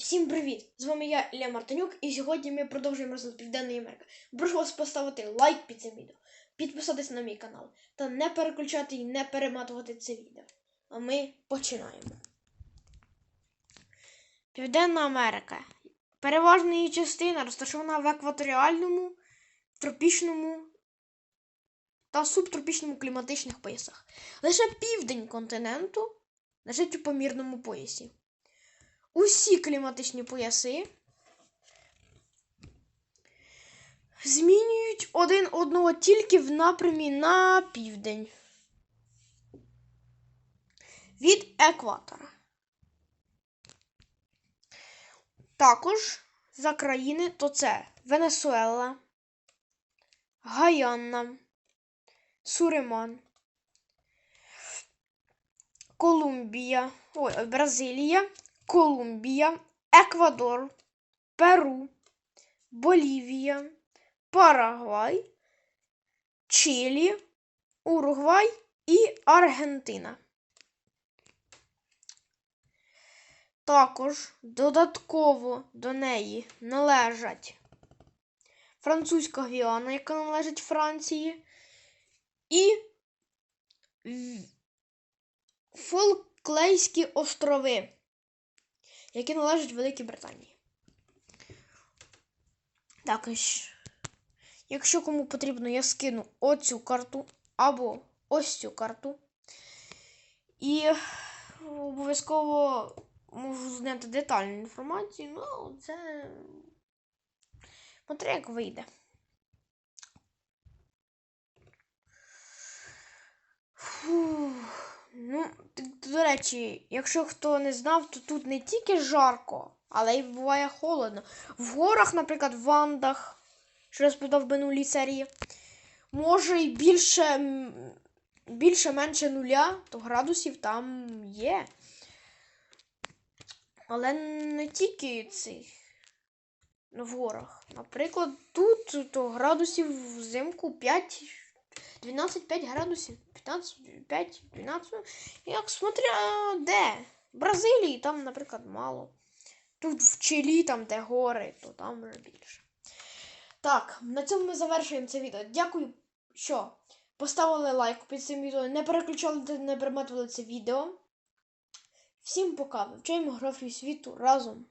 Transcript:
Всім привіт! З вами я Ілля Мартинюк, і сьогодні ми продовжуємо розгляд Південної Америки. Прошу вас поставити лайк під цим відео, підписатись на мій канал та не переключати і не перематувати це відео. А ми починаємо. Південна Америка. Переважна її частина розташована в екваторіальному, тропічному та субтропічному кліматичних поясах. Лише південь континенту лежить у помірному поясі. Усі кліматичні пояси змінюють один одного тільки в напрямі на південь від екватора. Також за країни то це Венесуела, Гайанна, Суриман, Колумбія, ой, Бразилія, Колумбія, Еквадор, Перу, Болівія, Парагвай, Чилі, Уругвай і Аргентина. Також додатково до неї належать Французька Гвіана, яка належить Франції, і Фолклейські острови, які належать Великій Британії. Також, якщо кому потрібно, я скину оцю карту або ось цю карту. І обов'язково можу зняти детальну інформацію, ну це смотри, вийде. До речі, якщо хто не знав, то тут не тільки жарко, але й буває холодно. В горах, наприклад, в Андах, що розповідав в минулій серії, може й більше більше менше нуля, то градусів там є. Але не тільки цих ну, в горах. Наприклад, тут то градусів взимку 5, 12-5 градусів, 15, 5, 12. Як смотря де. В Бразилії там, наприклад, мало. Тут в Чилі, там, де гори, то там вже більше. Так, на цьому ми завершуємо це відео. Дякую, що поставили лайк під цим відео, не переключали не перематували це відео. Всім пока. Вивчаємо географію світу разом.